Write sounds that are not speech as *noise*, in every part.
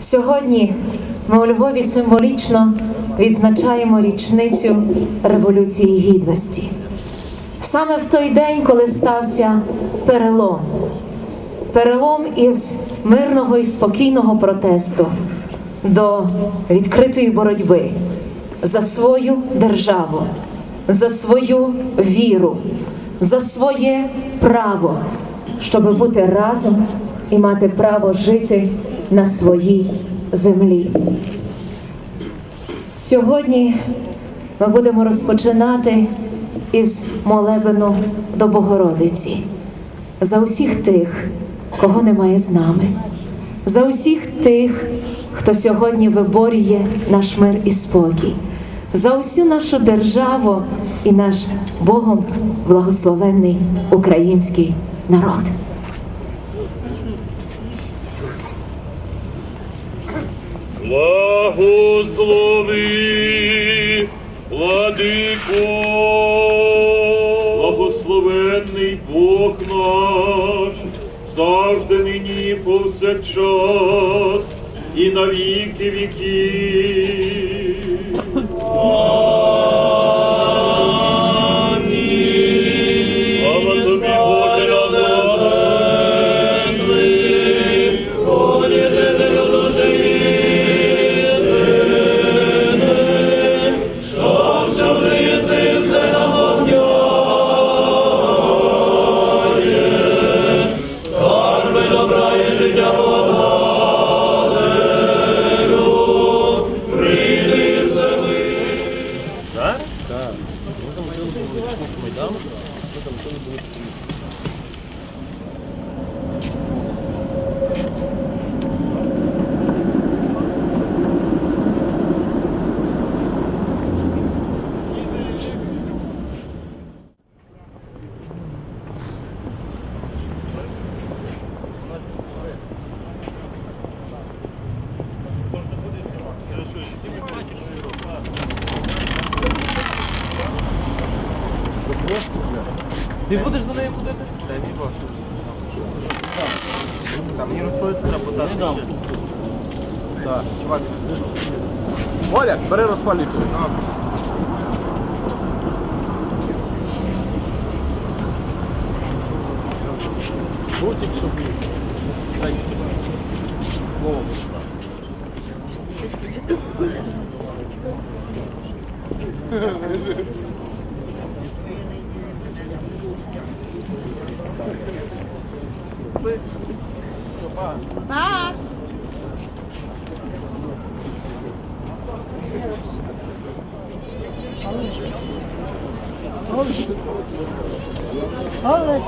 Сьогодні ми у Львові символічно відзначаємо річницю Революції Гідності. Саме в той день, коли стався перелом, перелом із мирного і спокійного протесту до відкритої боротьби за свою державу, за свою віру, за своє право, щоб бути разом і мати право жити на своїй землі. Сьогодні ми будемо розпочинати із молебену до Богородиці за усіх тих, кого немає з нами, за усіх тих, хто сьогодні виборює наш мир і спокій, за усю нашу державу і наш Богом благословенний український народ. Благослови, владико, благословенний Бог наш, завжди нині повсякчас і на віки віків. Да. Ми замотили були якийсь майдан, ми замотили були такий. Ти будеш за нею ходити? Там мені розпалити треба подати. Не дам. Так. Чувак, Оля, бери розпалюйте. Бутик, щоб Дай. *laughs* Вова. Отак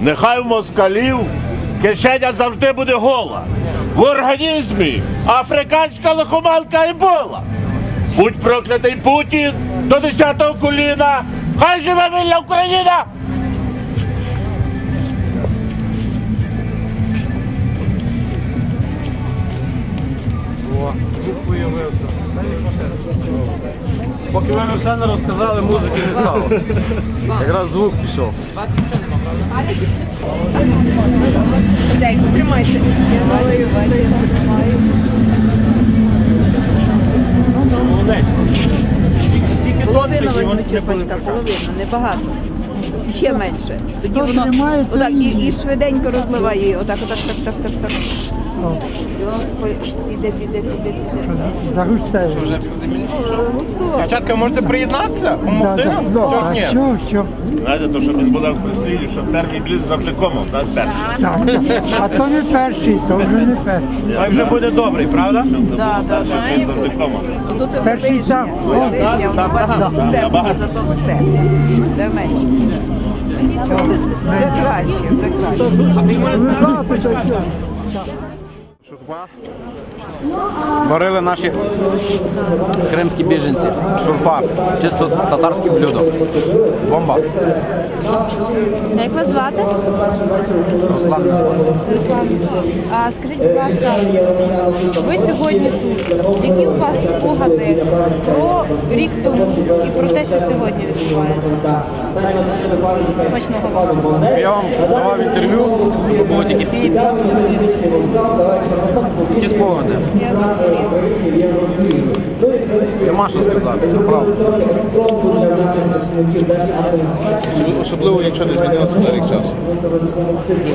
Нехай в москалів кишеня завжди буде гола. В організмі африканська лихоманка ебола. Будь проклятий Путін до 10-го коліна. Хай живе вільна Україна! Появився. Поки ви все не розказали, музики не стало. Якраз звук пішов. Тримайте. Не черпачка, половина, небагато. Ще менше. Тоді воно отак і, і швиденько розливає її. Отак, отак, так, так, так, так. Піде. Дівчатка, можете приєднатися? Помогти нам? Чого ж ні? Все, все. Знаєте, то, що він буде в прислів'ї, що перший блін завжди комом, так? Перший. Так. А то не перший, то вже не перший. Хай вже буде добрий, правда? Да, да, Перший там. Вишня, воно багато степ, зато в степ. Де менше. Вже краще, вже краще. Варили наші кримські біженці. Шурпа. Чисто татарське блюдо. Бомба. Як вас звати? Руслан. Руслан. А скажіть, будь ласка, ви сьогодні тут. Які у вас спогади про рік тому і про те, що сьогодні відбувається? Смачного вам. Я вам давав інтерв'ю, було тільки пі Ті спогади. Нема що сказати, це правда. Особливо, якщо не змінилося за рік часу.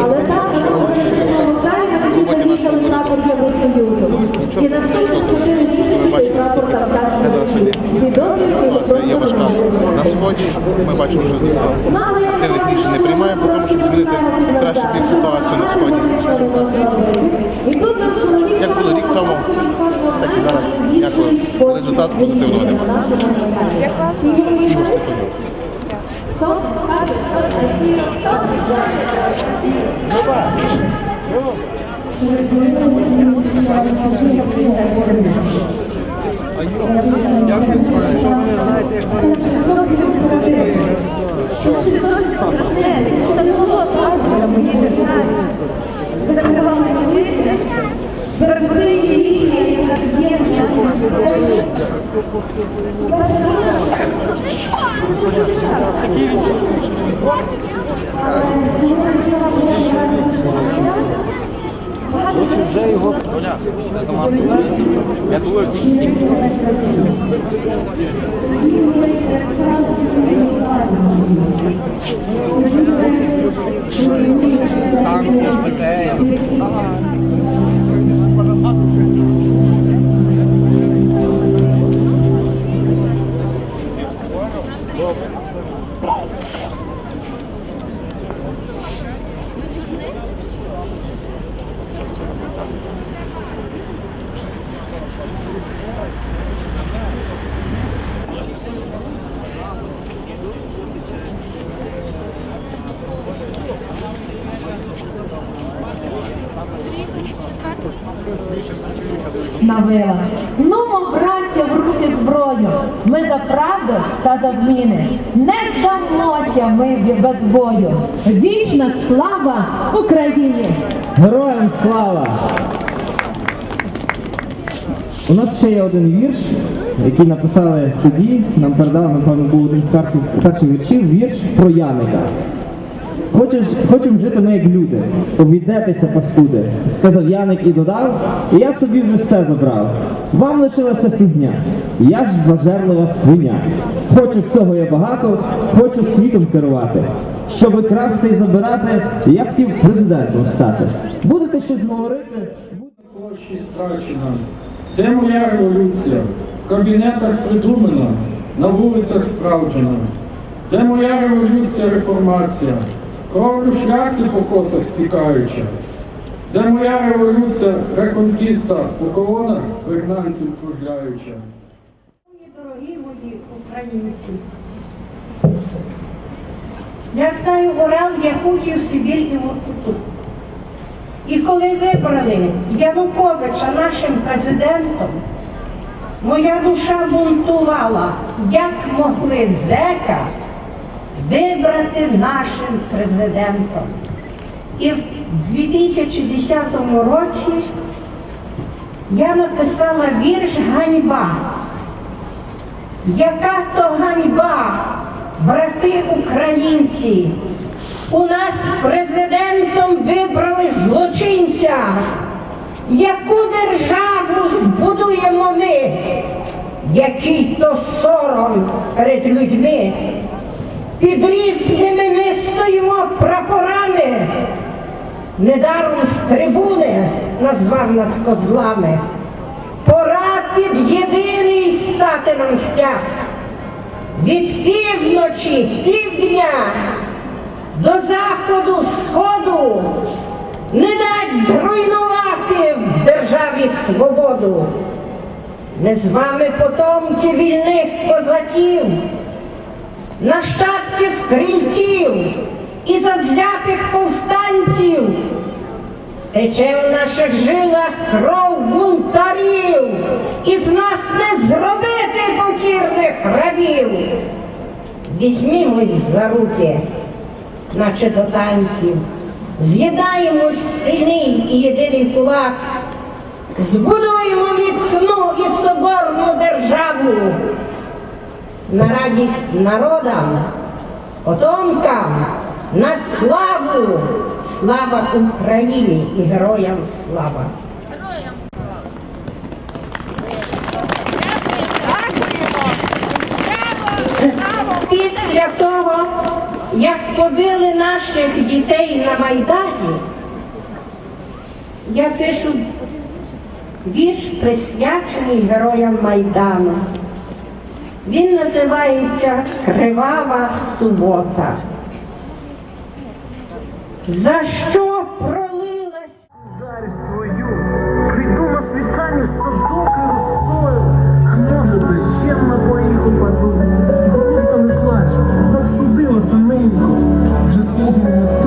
Але сесійному ми прапор Євросоюзу. І наступних чотири місяці прапор там так Це є важка. На сході ми бачимо, що активних рішень не приймаємо, тому щоб змінити краще бік ситуацію на сході. Як було рік тому, так і зараз. Дякую. Результат позитивного. Ігор Стефанюк. Я думаю, навила. Нумо, браття, в руки зброю. Ми за правду та за зміни. Не здамося ми без бою. Вічна слава Україні! Героям слава! У нас ще є один вірш, який написали тоді, нам передали, напевно, був один з перших, віршів, вірш про Яника. Хочеш, хочемо жити ми як люди, обійдетеся паскуди, сказав Яник і додав, і я собі вже все забрав. Вам лишилася фігня, я ж зажерлива свиня. Хочу всього я багато, хочу світом керувати. Щоби красти і забирати, я хотів президентом стати. Будете щось говорити? буде площі страчена. Де моя революція? В кабінетах придумана, на вулицях справджена. Де моя революція, реформація? Кровлю шляхти по косах спікаюча. Де моя революція, реконкіста, у колонах вигнанців кружляюча. Дорогі мої українці, я знаю Урал, Якутію, Сибір і. І коли вибрали Януковича нашим президентом, моя душа бунтувала, як могли зека вибрати нашим президентом. І в 2010 році я написала вірш Ганьба. Яка то ганьба, брати українці, у нас президентом вибрали злочинця. Яку державу збудуємо ми? Який то сором перед людьми? Під різними ми стоїмо прапорами. Недаром з трибуни назвав нас козлами. Пора під єдиний стати нам стяг. Від півночі, півдня до заходу, сходу не дать зруйнувати в державі свободу. Ми з вами потомки вільних козаків, нащадки стрільців і завзятих повстанців. Тече в наших жилах кров бунтарів, і з нас не зробити покірних рабів. Візьмімось за руки, наче до танців, з'єднаємось в сильний і єдиний кулак, збудуємо міцну і соборну державу на радість народам, потомкам, на славу, слава Україні і героям слава. Після того, як побили наших дітей на Майдані, я пишу вірш присвячений героям Майдану. Він називається Кривава субота. За що пролилась? Дарюсь твою, прийду на світанні садок і росою, а може дощем на поїх упаду. Голубка не плач, так судилося ненько, вже матусю не